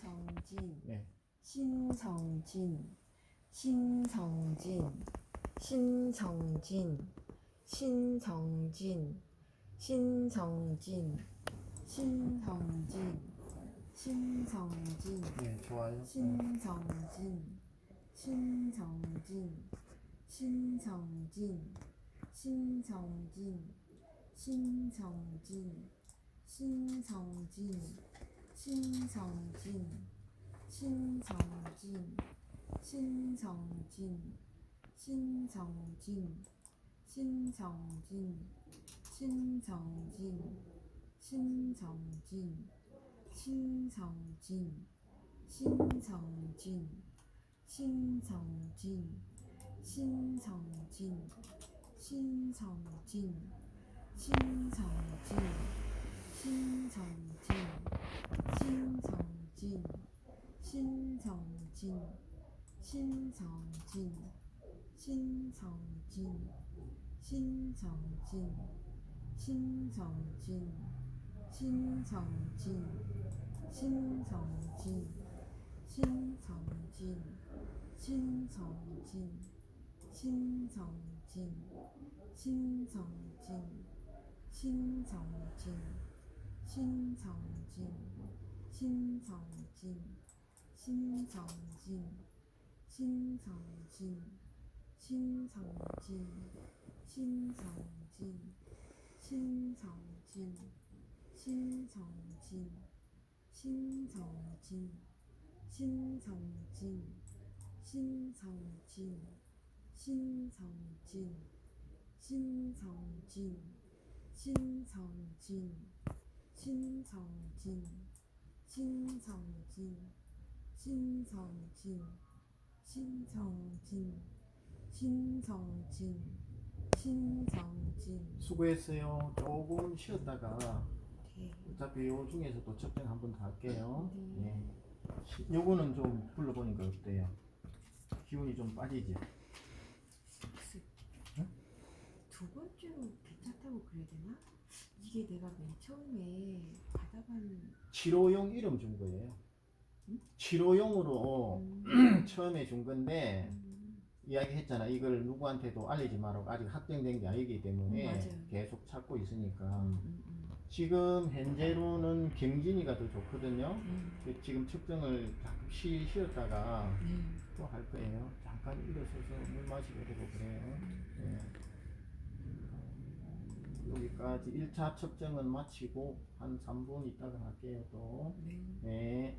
신성진, 네. 신성진, 신성진, 신성진, 신성진, 신성진, 신성진, 신성진, 네, 좋아요. 네. 신성진, 신성진, 신성진, 신성진, 신성진, 신성진, 신성진, 신성진, 신성진, 신성진, 신성진, 신성진, 신성진, 신성진, 신성진, 신성진, 신성진, 신성진, 신성진, 신성진, 신성진, 신성진, 신성진, 신성진, 신성진, 신성진, 신성진, 신성진, 신성진, 신성진, 신성진, 신성진, 신성진, 신성진, 신성진, 신성진, 신성진, 신성진, 신성진, 신성진, 신성진, 신성진, 신성진, 신성진, 신성진, 신성진, 신성진, 신성진, 신성진, 신성진, 신성진, 신성진, 신성진. 수고했어요. 조금 쉬었다가 네. 어차피 요 중에서도 측정 한번 더 할게요. 네. 예. 시- 요거는 좀 불러보니까 어때요? 기운이 좀 빠지지? 두 번째로 괜찮다고 그래야 되나? 이게 내가 맨 처음에 받아간 치료용 이름 준 거예요. 응? 치료용으로 음, 처음에 준 건데 음, 이야기했잖아. 이걸 누구한테도 알리지 말라고 아직 확정된 게 아니기 때문에 음, 맞아요. 계속 찾고 있으니까 음, 음, 지금 현재로는 경진이가 더 좋거든요. 음, 그 지금 측정을 잠깐 쉬, 쉬었다가 음, 또할 거예요. 잠깐 일어서서 물 마시고 그러고 그래요. 예. 여기까지 1차 측정은 마치고 한 3분 있다가 할게요 또. 네. 네.